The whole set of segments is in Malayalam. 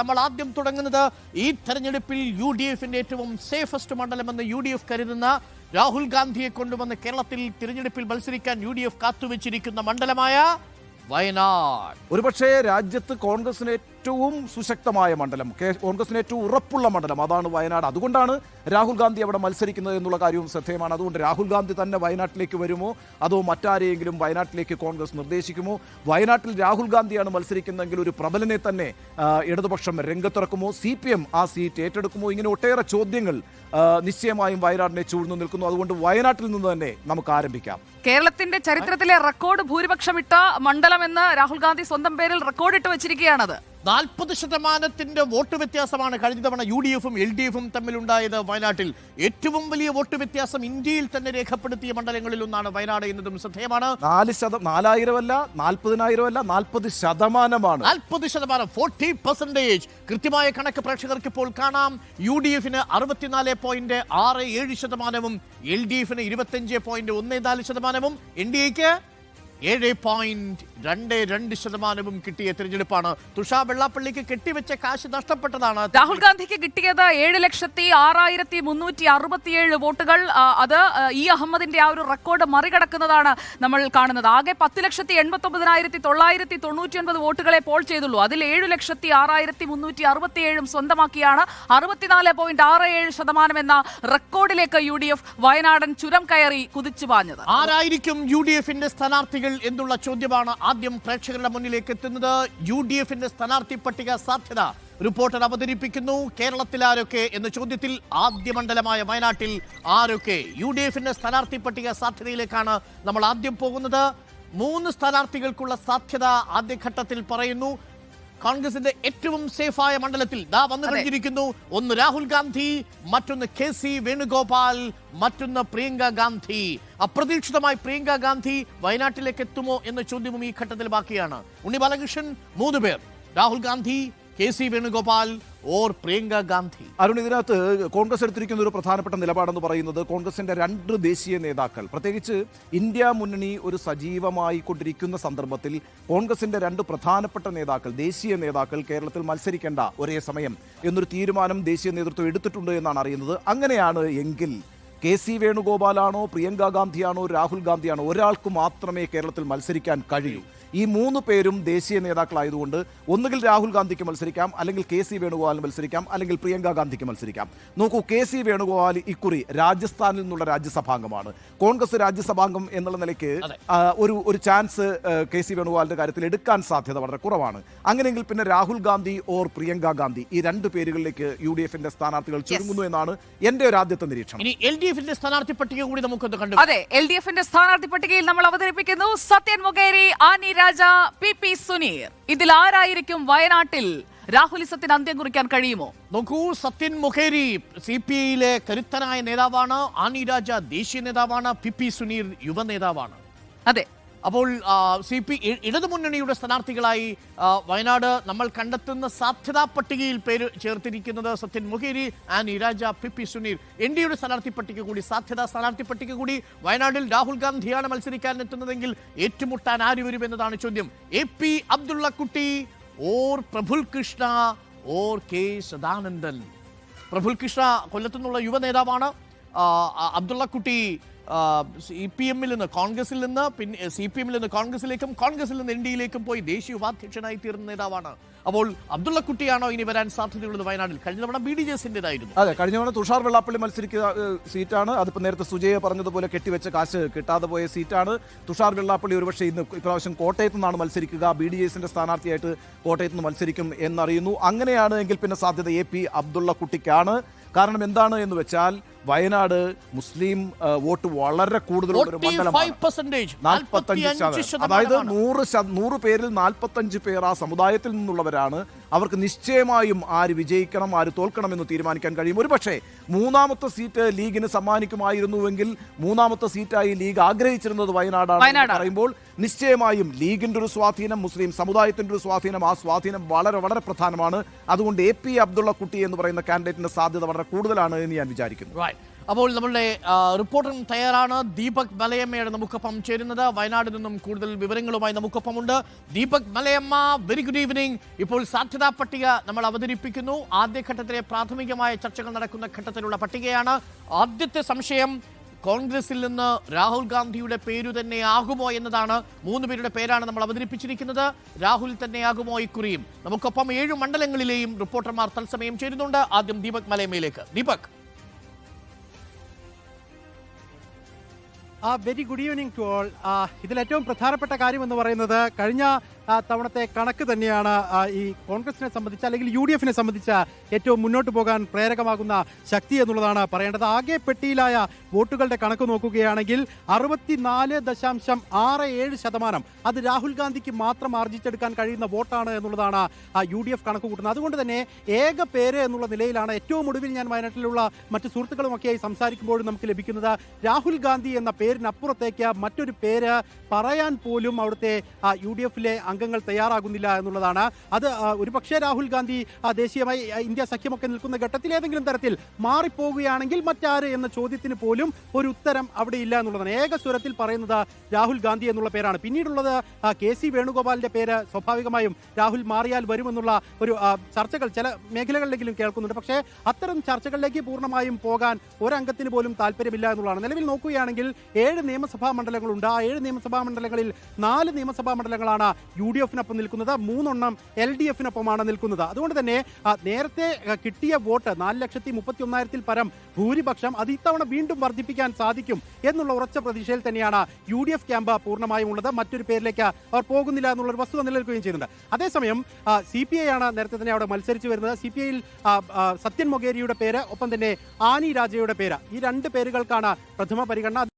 നമ്മൾ ആദ്യം തുടങ്ങുന്നത് ഈ തെരഞ്ഞെടുപ്പിൽ യു ഡി എഫിന്റെ ഏറ്റവും സേഫസ്റ്റ് മണ്ഡലമെന്ന് യു ഡി എഫ് കരുതുന്ന രാഹുൽ ഗാന്ധിയെ കൊണ്ടുവന്ന് കേരളത്തിൽ തിരഞ്ഞെടുപ്പിൽ മത്സരിക്കാൻ യു ഡി എഫ് കാത്തുവച്ചിരിക്കുന്ന മണ്ഡലമായ വയനാട്. ഒരുപക്ഷെ രാജ്യത്ത് കോൺഗ്രസിന് സുശക്തമായ മണ്ഡലം. കോൺഗ്രസിന് ഏറ്റവും ഉറപ്പുള്ള മണ്ഡലം. അതാണ് വയനാട്. അതുകൊണ്ടാണ് രാഹുൽ ഗാന്ധി അവിടെ മത്സരിക്കുന്നത് എന്നുള്ള കാര്യവും ശ്രദ്ധേയമാണ്. അതുകൊണ്ട് രാഹുൽ ഗാന്ധി തന്നെ വയനാട്ടിലേക്ക് വരുമോ? അതോ മറ്റാരെയെങ്കിലും വയനാട്ടിലേക്ക് കോൺഗ്രസ് നിർദ്ദേശിക്കുമോ? വയനാട്ടിൽ രാഹുൽ ഗാന്ധിയാണ് മത്സരിക്കുന്നതെങ്കിൽ ഒരു പ്രബലനെ തന്നെ ഇടതുപക്ഷം രംഗത്തിറക്കുമോ? സി ആ സീറ്റ് ഏറ്റെടുക്കുമോ? ഇങ്ങനെ ഒട്ടേറെ ചോദ്യങ്ങൾ നിശ്ചയമായും വയനാടിനെ ചൂഴ്ന്നു നിൽക്കുന്നു. അതുകൊണ്ട് വയനാട്ടിൽ നിന്ന് തന്നെ നമുക്ക് ആരംഭിക്കാം. കേരളത്തിന്റെ ചരിത്രത്തിലെ റെക്കോർഡ് ഭൂരിപക്ഷമിട്ട മണ്ഡലമെന്ന് രാഹുൽ ഗാന്ധി സ്വന്തം പേരിൽ റെക്കോർഡ് ഇട്ട് വെച്ചിരിക്കുകയാണത്. നാൽപ്പത് ശതമാനത്തിന്റെ വോട്ട് വ്യത്യാസമാണ് കഴിഞ്ഞ തവണ യു ഡി എഫും എൽ ഡി എഫും തമ്മിലുണ്ടായത് വയനാട്ടിൽ. ഏറ്റവും വലിയ വോട്ട് വ്യത്യാസം ഇന്ത്യയിൽ തന്നെ രേഖപ്പെടുത്തിയ മണ്ഡലങ്ങളിൽ ഒന്നാണ് വയനാട് എന്നതും ശ്രദ്ധേയമാണ്. നാല് ശതം നാലായിരം അല്ല നാൽപ്പതിനായിരം അല്ല നാൽപ്പത് ശതമാനമാണ്. നാൽപ്പത് ശതമാനം ഫോർട്ടി പെർസെന്റേജ്. കൃത്യമായ കണക്ക് പ്രേക്ഷകർക്ക് ഇപ്പോൾ കാണാം. യു ഡി എഫിന് അറുപത്തിനാല് പോയിന്റ് ആറ് ഏഴ് ശതമാനവും എൽ ഡി എഫിന് ഇരുപത്തിയഞ്ച് പോയിന്റ് ഒന്ന് നാല് ശതമാനവും. എൻ ഡി എക്ക് ഏഴ് പോയിന്റ് രണ്ട് രണ്ട് ശതമാനവും കിട്ടിയ തിരഞ്ഞെടുപ്പാണ്. തുഷാർ വെള്ളാപ്പള്ളിക്ക് കെട്ടിവെച്ച കാശ് നഷ്ടപ്പെട്ടതാണ്. രാഹുൽ ഗാന്ധിക്ക് കിട്ടിയത് ഏഴ് ലക്ഷത്തി ആറായിരത്തി മുന്നൂറ്റി അറുപത്തിയേഴ് വോട്ടുകൾ. അത് ഇ അഹമ്മദിന്റെ ആ ഒരു റെക്കോർഡ് മറികടക്കുന്നതാണ് നമ്മൾ കാണുന്നത്. ആകെ പത്ത് ലക്ഷത്തി എൺപത്തി ഒമ്പതിനായിരത്തി തൊള്ളായിരത്തി തൊണ്ണൂറ്റി ഒൻപത് വോട്ടുകളെ പോൾ ചെയ്തുള്ളൂ. അതിൽ ഏഴ് ലക്ഷത്തി ആറായിരത്തി മുന്നൂറ്റി അറുപത്തിയേഴും സ്വന്തമാക്കിയാണ്. അറുപത്തിനാല് പോയിന്റ് ആറ് ഏഴ് ശതമാനം എന്ന റെക്കോർഡിലേക്ക് യു ഡി എഫ് വയനാടൻ ചുരം കയറി കുതിച്ചു പാഞ്ഞത്. ആരായിരിക്കും യു ഡി എഫിന്റെ സ്ഥാനാർത്ഥികൾ? എന്നുള്ള ചോദ്യമാണ് ആദ്യം പ്രേക്ഷകരുടെ മുന്നിലേക്ക് എത്തുന്നത്. യു ഡി എഫിന്റെ സ്ഥാനാർത്ഥി പട്ടിക സാധ്യത റിപ്പോർട്ടർ അവതരിപ്പിക്കുന്നു. കേരളത്തിൽ ആരൊക്കെ എന്ന ചോദ്യത്തിൽ ആദ്യ മണ്ഡലമായ വയനാട്ടിൽ ആരൊക്കെ? യു ഡി എഫിന്റെ സ്ഥാനാർത്ഥി പട്ടിക സാധ്യതയിലേക്കാണ് നമ്മൾ ആദ്യം പോകുന്നത്. മൂന്ന് സ്ഥാനാർത്ഥികൾക്കുള്ള സാധ്യത ആദ്യഘട്ടത്തിൽ പറയുന്നു. കോൺഗ്രസിന്റെ ഏറ്റവും സേഫായ മണ്ഡലത്തിൽ ദാ വന്നു. കഴിഞ്ഞിരിക്കുന്നു. ഒന്ന് രാഹുൽ ഗാന്ധി മറ്റൊന്ന് കെ സി വേണുഗോപാൽ മറ്റൊന്ന് പ്രിയങ്ക ഗാന്ധി. അപ്രതീക്ഷിതമായി പ്രിയങ്ക ഗാന്ധി വയനാട്ടിലേക്ക് എത്തുമോ എന്ന ചോദ്യവും ഈ ഘട്ടത്തിൽ ബാക്കിയാണ്. ഉണ്ണി ബാലകൃഷ്ണൻ മൂന്ന് പേർ. Rahul Gandhi K C Venugopal or Priyanka Gandhi? Arun ഇതിനകത്ത് കോൺഗ്രസ് എടുത്തിരിക്കുന്ന ഒരു പ്രധാനപ്പെട്ട നിലപാടെന്ന് പറയുന്നത് കോൺഗ്രസിന്റെ രണ്ട് ദേശീയ നേതാക്കൾ. പ്രത്യേകിച്ച് ഇന്ത്യ മുന്നണി ഒരു സജീവമായി കൊണ്ടിരിക്കുന്ന സന്ദർഭത്തിൽ കോൺഗ്രസിന്റെ രണ്ട് പ്രധാനപ്പെട്ട നേതാക്കൾ ദേശീയ നേതാക്കൾ കേരളത്തിൽ മത്സരിക്കേണ്ട ഒരേ സമയം എന്നൊരു തീരുമാനം ദേശീയ നേതൃത്വം എടുത്തിട്ടുണ്ട് എന്നാണ് അറിയുന്നത്. അങ്ങനെയാണ് എങ്കിൽ കെ സി വേണുഗോപാലാണോ പ്രിയങ്ക ഗാന്ധിയാണോ രാഹുൽ ഗാന്ധിയാണോ ഒരാൾക്ക് മാത്രമേ കേരളത്തിൽ മത്സരിക്കാൻ കഴിയൂ? ഈ മൂന്ന് പേരും ദേശീയ നേതാക്കളായതുകൊണ്ട് ഒന്നുകിൽ രാഹുൽ ഗാന്ധിക്ക് മത്സരിക്കാം അല്ലെങ്കിൽ കെ സി വേണുഗോപാലിന് മത്സരിക്കാം അല്ലെങ്കിൽ പ്രിയങ്ക ഗാന്ധിക്ക് മത്സരിക്കാം. നോക്കൂ കെ സി വേണുഗോപാൽ ഇക്കുറി രാജസ്ഥാനിൽ നിന്നുള്ള രാജ്യസഭാംഗമാണ്. കോൺഗ്രസ് രാജ്യസഭാംഗം എന്നുള്ള നിലയ്ക്ക് ഒരു ഒരു ചാൻസ് കെ സി വേണുഗോപാലിന്റെ കാര്യത്തിൽ എടുക്കാൻ സാധ്യത വളരെ കുറവാണ്. അങ്ങനെയെങ്കിൽ പിന്നെ രാഹുൽ ഗാന്ധി ഓർ പ്രിയങ്ക ഗാന്ധി ഈ രണ്ട് പേരുകളിലേക്ക് യു ഡി എഫിന്റെ സ്ഥാനാർത്ഥികൾ ചുരുങ്ങുന്നു എന്നാണ് എന്റെ ഒരു ആദ്യത്തെ നിരീക്ഷണം. ഇനി എൽ ഡി എഫിന്റെ സ്ഥാനാർത്ഥി പട്ടിക കൂടി നമുക്കൊന്ന് കണ്ടു. അതെ എൽ ഡി എഫിന്റെ സ്ഥാനാർത്ഥി പട്ടികയിൽ നമ്മൾ അവതരിപ്പിക്കുന്നു സത്യൻ മൊകേരി ആനി രാജ പി പി സുനീർ. ഇതിൽ ആരായിരിക്കും വയനാട്ടിൽ? രാഹുലിസത്തിന് അന്ത്യം കുറിക്കാൻ കഴിയുമോ? നോക്കൂ സത്യൻ മുഖേരി സി പി ഐയിലെ കരുത്തനായ നേതാവാണ്. ആനി രാജ ദേശീയ നേതാവാണ്. പി പി സുനീർ യുവ നേതാവാണ്. അതെ. അപ്പോൾ സി പി ഇടതുമുന്നണിയുടെ സ്ഥാനാർത്ഥികളായി വയനാട് നമ്മൾ കണ്ടെത്തുന്ന സാധ്യതാ പട്ടികയിൽ പേര് ചേർത്തിരിക്കുന്നത് സത്യൻ മുഖേരി ആൻഡ് ഇരാജ പി പി സുനീർ എൻ ഡിയുടെ സ്ഥാനാർത്ഥി പട്ടിക കൂടി സാധ്യതാ സ്ഥാനാർത്ഥി പട്ടിക കൂടി വയനാട്ടിൽ രാഹുൽ ഗാന്ധിയാണ് മത്സരിക്കാൻ എത്തുന്നതെങ്കിൽ ഏറ്റുമുട്ടാൻ ആര് വരും എന്നതാണ് ചോദ്യം. A P Abdullakutty or Praful Krishna or K Sadanandan? Praful Krishna കൊല്ലത്തുനിന്നുള്ള യുവ നേതാവാണ് അബ്ദുള്ളക്കുട്ടി സി പി എമ്മിൽ നിന്ന് കോൺഗ്രസിൽ നിന്ന് പിന്നെ സി പി എമ്മിൽ നിന്ന് കോൺഗ്രസിലേക്കും കോൺഗ്രസിൽ നിന്ന് എൻ ഡിയിലേക്കും പോയി ദേശീയ ഉപാധ്യക്ഷനായി തീർന്ന നേതാവാണ്. അപ്പോൾ അബ്ദുള്ളക്കുട്ടിയാണോ ഇനി വരാൻ സാധ്യതയുള്ളത് വയനാട്ടിൽ? കഴിഞ്ഞ തവണ ബി ഡി ജെ എസിന്റെതായിരുന്നു. അതെ കഴിഞ്ഞ തവണ തുഷാർ വെള്ളാപ്പള്ളി മത്സരിക്കുന്ന സീറ്റാണ്. അതിപ്പോൾ നേരത്തെ സുജയ പറഞ്ഞതുപോലെ കെട്ടിവെച്ച കാശ് കിട്ടാതെ പോയ സീറ്റാണ്. തുഷാർ വെള്ളാപ്പള്ളി ഒരുപക്ഷെ ഇന്ന് ഇപ്രാവശ്യം കോട്ടയത്ത് നിന്നാണ് മത്സരിക്കുക. ബി ഡി എസിന്റെ സ്ഥാനാർത്ഥിയായിട്ട് കോട്ടയത്ത് നിന്ന് മത്സരിക്കും എന്നറിയുന്നു. അങ്ങനെയാണ് എങ്കിൽ പിന്നെ സാധ്യത എ പി അബ്ദുള്ള കുട്ടിക്കാണ്. കാരണം എന്താണ് എന്ന് വെച്ചാൽ വയനാട് മുസ്ലിം വോട്ട് വളരെ കൂടുതലുള്ള ഒരു മണ്ഡലമാണ്. 45%, 45 ശതമാനം. അതായത്. നൂറ് നൂറ് പേരിൽ നാൽപ്പത്തഞ്ച് പേർ ആ സമുദായത്തിൽ നിന്നുള്ളവരാണ്. അവർക്ക് നിശ്ചയമായും ആര് വിജയിക്കണം ആര് തോൽക്കണം എന്ന് തീരുമാനിക്കാൻ കഴിയും. ഒരുപക്ഷെ മൂന്നാമത്തെ സീറ്റ് ലീഗിന് സമ്മാനിക്കുമായിരുന്നുവെങ്കിൽ മൂന്നാമത്തെ സീറ്റായി ലീഗ് ആഗ്രഹിച്ചിരുന്നത് വയനാടാണ്. പറയുമ്പോൾ നിശ്ചയമായും ലീഗിന്റെ ഒരു സ്വാധീനം മുസ്ലിം സമുദായത്തിന്റെ ഒരു സ്വാധീനം ആ സ്വാധീനം വളരെ വളരെ പ്രധാനമാണ്. അതുകൊണ്ട് എ പി അബ്ദുള്ള കുട്ടി എന്ന് പറയുന്ന കാൻഡിഡേറ്റിന്റെ സാധ്യത വളരെ കൂടുതലാണ് എന്ന് ഞാൻ വിചാരിക്കുന്നു. അപ്പോൾ നമ്മളുടെ റിപ്പോർട്ടും തയ്യാറാണ്. ദീപക് മലയമ്മയാണ് നമുക്കൊപ്പം ചേരുന്നത്. വയനാട് നിന്നും കൂടുതൽ വിവരങ്ങളുമായി നമുക്കൊപ്പം ഉണ്ട് Deepak Malayamma very good evening ഇപ്പോൾ സാധ്യതാ പട്ടിക നമ്മൾ അവതരിപ്പിക്കുന്നു. ആദ്യഘട്ടത്തിലെ പ്രാഥമികമായ ചർച്ചകൾ നടക്കുന്ന ഘട്ടത്തിലുള്ള പട്ടികയാണ്. ആദ്യത്തെ സംശയം കോൺഗ്രസിൽ നിന്ന് രാഹുൽ ഗാന്ധിയുടെ പേരു തന്നെ ആകുമോ എന്നതാണ്. മൂന്ന് പേരുടെ പേരാണ് നമ്മൾ അവതരിപ്പിച്ചിരിക്കുന്നത്. രാഹുൽ തന്നെയാകുമോ ഇക്കുറിയും. നമുക്കൊപ്പം ഏഴ് മണ്ഡലങ്ങളിലെയും റിപ്പോർട്ടർമാർ തത്സമയം ചേരുന്നുണ്ട്. ആദ്യം Deepak മലയമ്മയിലേക്ക്. Deepak. Very good evening to all ഇതിൽ ഏറ്റവും പ്രധാനപ്പെട്ട കാര്യം എന്ന് പറയുന്നത് കഴിഞ്ഞ തവണത്തെ കണക്ക് തന്നെയാണ് ഈ കോൺഗ്രസിനെ സംബന്ധിച്ച് അല്ലെങ്കിൽ യു ഡി എഫിനെ സംബന്ധിച്ച് ഏറ്റവും മുന്നോട്ട് പോകാൻ പ്രേരകമാകുന്ന ശക്തി എന്നുള്ളതാണ് പറയേണ്ടത്. ആകെ പെട്ടിയിലായ വോട്ടുകളുടെ കണക്ക് നോക്കുകയാണെങ്കിൽ അറുപത്തിനാല് ദശാംശം ആറ് ഏഴ് ശതമാനം. അത് രാഹുൽ ഗാന്ധിക്ക് മാത്രം ആർജിച്ചെടുക്കാൻ കഴിയുന്ന വോട്ടാണ് എന്നുള്ളതാണ് യു ഡി എഫ് കണക്ക് കൂട്ടുന്നത്. അതുകൊണ്ട് തന്നെ ഏക പേര് എന്നുള്ള നിലയിലാണ് ഏറ്റവും ഒടുവിൽ ഞാൻ വയനാട്ടിലുള്ള മറ്റു സുഹൃത്തുക്കളുമൊക്കെയായി സംസാരിക്കുമ്പോഴും നമുക്ക് ലഭിക്കുന്നത് രാഹുൽ ഗാന്ധി എന്ന പേരിനപ്പുറത്തേക്ക് മറ്റൊരു പേര് പറയാൻ പോലും അവിടുത്തെ യു ഡി എഫിലെ അംഗങ്ങൾ തയ്യാറാകുന്നില്ല എന്നുള്ളതാണ്. അത് ഒരുപക്ഷെ രാഹുൽ ഗാന്ധി ദേശീയമായി ഇന്ത്യ സഖ്യമൊക്കെ നിൽക്കുന്ന ഘട്ടത്തിൽ ഏതെങ്കിലും തരത്തിൽ മാറിപ്പോവുകയാണെങ്കിൽ മറ്റാര് എന്ന ചോദ്യത്തിന് പോലും ഒരു ഉത്തരം അവിടെ ഇല്ല എന്നുള്ളതാണ്. ഏക സ്വരത്തിൽ പറയുന്നത് രാഹുൽ ഗാന്ധി എന്നുള്ള പേരാണ്. പിന്നീടുള്ളത് കെ സി വേണുഗോപാലിന്റെ പേര് സ്വാഭാവികമായും രാഹുൽ മാറിയാൽ വരുമെന്നുള്ള ഒരു ചർച്ചകൾ ചില മേഖലകളിലെങ്കിലും കേൾക്കുന്നുണ്ട്. പക്ഷേ അത്തരം ചർച്ചകളിലേക്ക് പൂർണമായും പോകാൻ ഒരംഗത്തിന് പോലും താല്പര്യമില്ല എന്നുള്ളതാണ്. നിലവിൽ നോക്കുകയാണെങ്കിൽ ഏഴ് നിയമസഭാ മണ്ഡലങ്ങളുണ്ട്. ആ ഏഴ് നിയമസഭാ മണ്ഡലങ്ങളിൽ നാല് നിയമസഭാ മണ്ഡലങ്ങളാണ് യു ഡി എഫിനൊപ്പം നിൽക്കുന്നത് മൂന്നെണ്ണം എൽ ഡി എഫിനൊപ്പമാണ് നിൽക്കുന്നത്. അതുകൊണ്ട് തന്നെ നേരത്തെ കിട്ടിയ വോട്ട് നാല് ലക്ഷത്തി മുപ്പത്തി ഒന്നായിരത്തിൽ പരം ഭൂരിപക്ഷം അത് ഇത്തവണ വീണ്ടും വർദ്ധിപ്പിക്കാൻ സാധിക്കും എന്നുള്ള ഉറച്ച പ്രതീക്ഷയിൽ തന്നെയാണ് യു ഡി എഫ് ക്യാമ്പ് പൂർണമായും ഉള്ളത്. മറ്റൊരു പേരിലേക്ക് അവർ പോകുന്നില്ല എന്നുള്ള ഒരു വസ്തുത നിലനിൽക്കുകയും ചെയ്യുന്നുണ്ട്. അതേസമയം സി പി ഐ ആണ് നേരത്തെ തന്നെ അവിടെ മത്സരിച്ചു വരുന്നത്. സി പി ഐയിൽ സത്യൻ മൊഗേരിയുടെ പേര് ഒപ്പം തന്നെ ആനി രാജയുടെ പേര്. ഈ രണ്ട് പേരുകൾക്കാണ് പ്രഥമ പരിഗണന.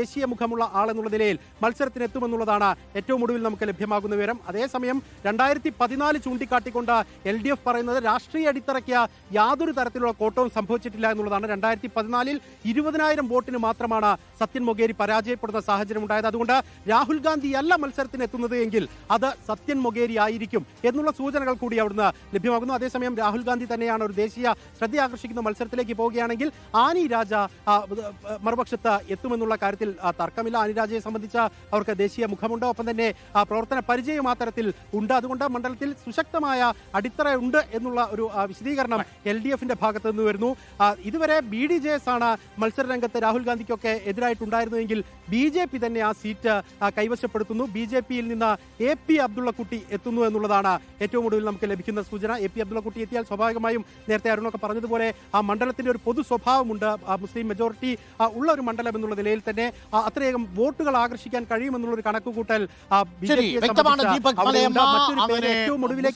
ദേശീയ മുഖമുള്ള ആളെന്നുള്ള നിലയിൽ മത്സരത്തിനെത്തുമെന്നുള്ളതാണ് ഏറ്റവും ഒടുവിൽ നമുക്ക് ലഭ്യമാകുന്ന വിവരം. അതേസമയം രണ്ടായിരത്തി പതിനാല് ചൂണ്ടിക്കാട്ടിക്കൊണ്ട് എൽ ഡി എഫ് പറയുന്നത് രാഷ്ട്രീയ അടിത്തറയ്ക്ക് യാതൊരു തരത്തിലുള്ള കോട്ടവും സംഭവിച്ചിട്ടില്ല എന്നുള്ളതാണ്. രണ്ടായിരത്തി പതിനാലിൽ ഇരുപതിനായിരം വോട്ടിന് മാത്രമാണ് സത്യൻ മൊഗേരി പരാജയപ്പെടുന്ന സാഹചര്യം ഉണ്ടായത്. അതുകൊണ്ട് രാഹുൽ ഗാന്ധി അല്ല മത്സരത്തിന് എത്തുന്നത് എങ്കിൽ അത് സത്യൻ മൊഗേരി ആയിരിക്കും എന്നുള്ള സൂചനകൾ കൂടി അവിടുന്ന് ലഭ്യമാകുന്നു. അതേസമയം രാഹുൽ ഗാന്ധി തന്നെയാണ് ഒരു ദേശീയ ശ്രദ്ധയാകർഷിക്കുന്ന മത്സരത്തിലേക്ക് പോവുകയാണെങ്കിൽ ആനി രാജ മറുപക്ഷത്ത് എത്തുമെന്നുള്ള കാര്യത്തിൽ തർക്കമില്ല. അനുരാജയെ സംബന്ധിച്ച അവർക്ക് ദേശീയ മുഖമുണ്ട്. ഒപ്പം തന്നെ പ്രവർത്തന പരിചയം ആ തരത്തിൽ ഉണ്ട്. അതുകൊണ്ട് മണ്ഡലത്തിൽ സുശക്തമായ അടിത്തറ ഉണ്ട് എന്നുള്ള ഒരു വിശദീകരണം എൽ ഡി എഫിന്റെ ഭാഗത്ത് നിന്ന് വരുന്നു. ഇതുവരെ ബി ഡി ജെ എസ് ആണ് മത്സര രംഗത്ത് രാഹുൽ ഗാന്ധിക്കൊക്കെ എതിരായിട്ടുണ്ടായിരുന്നുവെങ്കിൽ ബി ജെ പി തന്നെ ആ സീറ്റ് കൈവശപ്പെടുത്തുന്നു. ബി ജെ പിയിൽ നിന്ന് എ പി അബ്ദുള്ളക്കുട്ടി എത്തുന്നു എന്നുള്ളതാണ് ഏറ്റവും ഒടുവിൽ നമുക്ക് ലഭിക്കുന്ന സൂചന. എ പി അബ്ദുള്ളക്കുട്ടി എത്തിയാൽ സ്വാഭാവികമായും നേരത്തെ അരുണൊക്കെ പറഞ്ഞതുപോലെ ആ മണ്ഡലത്തിന്റെ ഒരു പൊതു സ്വഭാവമുണ്ട്. മുസ്ലിം മെജോറിറ്റി ഉള്ള ഒരു മണ്ഡലം എന്നുള്ള നിലയിൽ തന്നെ ആ, അത്രയധികം വോട്ടുകൾ ആകർഷിക്കാൻ കഴിയുമെന്നുള്ള ഒരു കണക്കുകൂട്ടൽ വ്യക്തമാണ് ദീപക്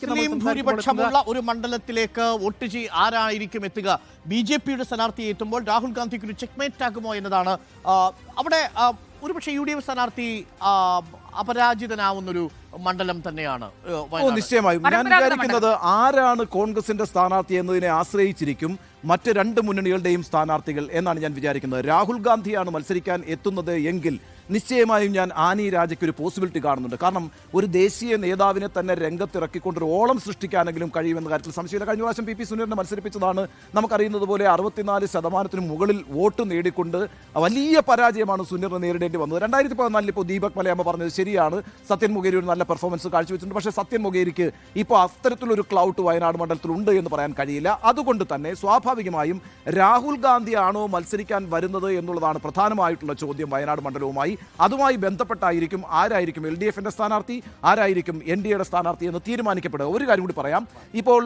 മുസ്ലിം ഭൂരിപക്ഷമുള്ള ഒരു മണ്ഡലത്തിലേക്ക് വോട്ട് ചെയ് ആരായിരിക്കും എത്തുക? ബി ജെ പിയുടെ സ്ഥാനാർത്ഥി എത്തുമ്പോൾ രാഹുൽ ഗാന്ധിക്ക് ഒരു ചെക്ക്മേറ്റ് ആകുമോ എന്നതാണ് അവിടെ ഒരുപക്ഷെ യു ഡി എഫ് സ്ഥാനാർത്ഥി അപരാജിതനാവുന്നൊരു മണ്ഡലം തന്നെയാണ്. നിശ്ചയമായും. ഞാൻ വിചാരിക്കുന്നത് ആരാണ് കോൺഗ്രസിന്റെ സ്ഥാനാർത്ഥി എന്നതിനെ ആശ്രയിച്ചിരിക്കും മറ്റ് രണ്ട് മുന്നണികളുടെയും സ്ഥാനാർത്ഥികൾ എന്നാണ് ഞാൻ വിചാരിക്കുന്നത്. രാഹുൽ ഗാന്ധിയാണ് മത്സരിക്കാൻ എത്തുന്നത് എങ്കിൽ നിശ്ചയമായും ഞാൻ ആനി രാജയ്ക്ക് ഒരു പോസിബിലിറ്റി കാണുന്നുണ്ട്. കാരണം ഒരു ദേശീയ നേതാവിനെ തന്നെ രംഗത്തിറക്കിക്കൊണ്ട് ഒരു ഓളം സൃഷ്ടിക്കാനെങ്കിലും കഴിയുമെന്ന കാര്യത്തിൽ സംശയമില്ല. കഴിഞ്ഞ പ്രാവശ്യം പി പി സുനീറിനെ മത്സരിപ്പിച്ചതാണ്. നമുക്കറിയുന്നത് പോലെ അറുപത്തിനാല് ശതമാനത്തിന് മുകളിൽ വോട്ട് നേടിക്കൊണ്ട് വലിയ പരാജയമാണ് സുനീറിനെ നേരിടേണ്ടി വന്നത്. രണ്ടായിരത്തി പതിനാലിൽ ഇപ്പോൾ ദീപക് മലയാമ്മ പറഞ്ഞത് ശരിയാണ്. സത്യൻ മുഖേരി ഒരു നല്ല പെർഫോമൻസ് കാഴ്ചവെച്ചിട്ടുണ്ട്. പക്ഷേ സത്യൻ മുഖേരിക്ക് ഇപ്പോൾ അത്തരത്തിലൊരു ക്ലൗട്ട് വയനാട് മണ്ഡലത്തിൽ ഉണ്ട് എന്ന് പറയാൻ കഴിയില്ല. അതുകൊണ്ട് തന്നെ സ്വാഭാവികമായും രാഹുൽ ഗാന്ധിയാണോ മത്സരിക്കാൻ വരുന്നത് എന്നുള്ളതാണ് പ്രധാനമായിട്ടുള്ള ചോദ്യം വയനാട് മണ്ഡലവുമായി. അതുമായി ബന്ധപ്പെട്ടായിരിക്കും ആരായിരിക്കും എൽ ഡി എഫിന്റെ സ്ഥാനാർത്ഥി ആരായിരിക്കും എൻ ഡി എയുടെ സ്ഥാനാർത്ഥി എന്ന് തീരുമാനിക്കപ്പെടുക. ഒരു കാര്യം കൂടി പറയാം. ഇപ്പോൾ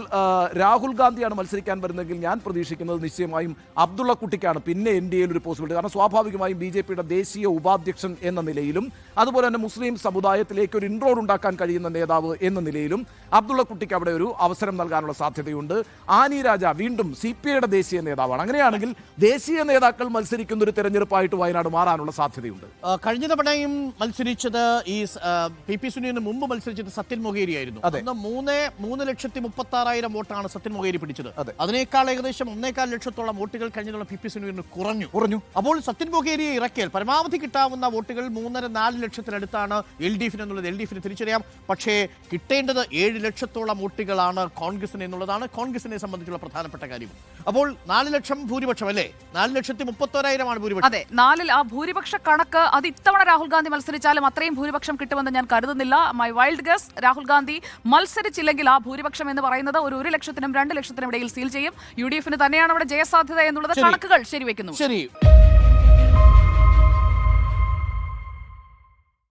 രാഹുൽ ഗാന്ധിയാണ് മത്സരിക്കാൻ വരുന്നതെങ്കിൽ ഞാൻ പ്രതീക്ഷിക്കുന്നത് നിശ്ചയമായും അബ്ദുള്ള കുട്ടിക്കാണ്. പിന്നെ എൻ ഡി എയിൽ ഒരു പോസിബിലിറ്റി കാരണം സ്വാഭാവികമായും ബി ജെ പിയുടെ ദേശീയ ഉപാധ്യക്ഷൻ എന്ന നിലയിലും അതുപോലെ തന്നെ മുസ്ലിം സമുദായത്തിലേക്ക് ഒരു ഇൻട്രോഡ് ഉണ്ടാക്കാൻ കഴിയുന്ന നേതാവ് എന്ന നിലയിലും അബ്ദുള്ള കുട്ടിക്ക് അവിടെ ഒരു അവസരം നൽകാനുള്ള സാധ്യതയുണ്ട്. ആനി രാജ വീണ്ടും സി പി ഐയുടെ ദേശീയ നേതാവാണ്. അങ്ങനെയാണെങ്കിൽ ദേശീയ നേതാക്കൾ മത്സരിക്കുന്ന ഒരു തെരഞ്ഞെടുപ്പായിട്ട് വയനാട് മാറാനുള്ള സാധ്യതയുണ്ട്. കഴിഞ്ഞ തവണയും മത്സരിച്ചത് ഈ പി പി സുനിന് മുമ്പ് മത്സരിച്ചത് സത്യൻ മൊഹേരി ആയിരുന്നു. അതെ. അന്ന് മൂന്ന് മൂന്ന് ലക്ഷത്തി മുപ്പത്തി ആറായിരം വോട്ടാണ് സത്യൻ മൊഹേരി പിടിച്ചത്. അതിനേക്കാൾ ഏകദേശം ഒന്നേകാൽ ലക്ഷത്തോളം വോട്ടുകൾ കഴിഞ്ഞ തവണ പി പി സുനീറിന് കുറഞ്ഞു. കുറഞ്ഞു. അപ്പോൾ സത്യൻ മൊഹേരിയെ ഇറക്കിയാൽ പരമാവധി കിട്ടാവുന്ന വോട്ടുകൾ മൂന്നര നാല് ലക്ഷത്തിനടുത്താണ് എൽ ഡി എഫിന് എന്നുള്ളത്. എൽ ഡി എഫിന് തിരിച്ചറിയാം. പക്ഷേ കിട്ടേണ്ടത് ഏഴ് ലക്ഷത്തോളം വോട്ടുകളാണ് കോൺഗ്രസിന് എന്നുള്ളതാണ്. കോൺഗ്രസിനെ സംബന്ധിച്ചുള്ള പ്രധാനപ്പെട്ട കാര്യം. അപ്പോൾ നാല് ലക്ഷം ഭൂരിപക്ഷം അല്ലേ? നാല് ലക്ഷത്തി മുപ്പത്തോരായിരമാണ് ഭൂരിപക്ഷം. അതെ നാലിൽ ആ ഭൂരിപക്ഷ കണക്ക് അത് ഇത്തവണ രാഹുൽ ഗാന്ധി മത്സരിച്ചാലും അത്രയും ഭൂരിപക്ഷം കിട്ടുമെന്ന് ഞാൻ കരുതുന്നില്ല. My wild guess Rahul Gandhi മത്സരിച്ചില്ലെങ്കിൽ ആ ഭൂരിപക്ഷം എന്ന് പറയുന്നത് ഒരു ഒരു ലക്ഷത്തിനും രണ്ട് ലക്ഷത്തിനും ഇടയിൽ സീൽ ചെയ്യും. യു ഡി എഫിന് തന്നെയാണ് അവിടെ ജയസാധ്യത എന്നുള്ളത്. കണക്കുകൾ ശരിവെക്കുന്നു. ശരി.